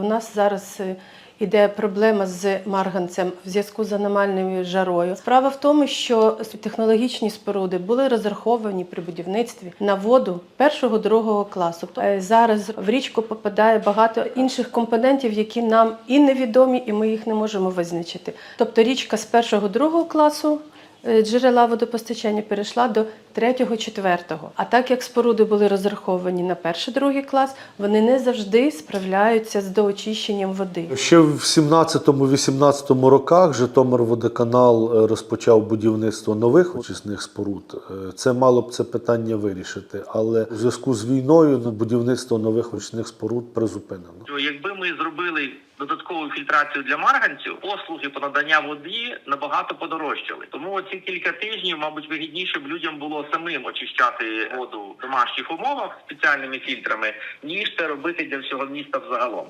У нас зараз е, іде проблема з марганцем в зв'язку з аномальною жарою. Справа в тому, що технологічні споруди були розраховані при будівництві на воду першого другого класу. Е, Зараз в річку попадає багато інших компонентів, які нам і невідомі, і ми їх не можемо визначити. Тобто річка з першого другого класу. Е, Джерела водопостачання перейшла до третього, четвертого. А так як споруди були розраховані на перший, другий клас, вони не завжди справляються з доочищенням води. Ще в 17-18 роках Житомирводоканал е, розпочав будівництво нових очисних споруд. Е, Це мало б це питання вирішити, але у зв'язку з війною будівництво нових очисних споруд призупинено. якби ми зробили додаткову фільтрацію для марганцю, послуги по надання води набагато подорожчали. Тому оці кілька тижнів, мабуть, вигідніше б людям було самим очищати воду в домашніх умовах спеціальними фільтрами, ніж це робити для всього міста взагалом.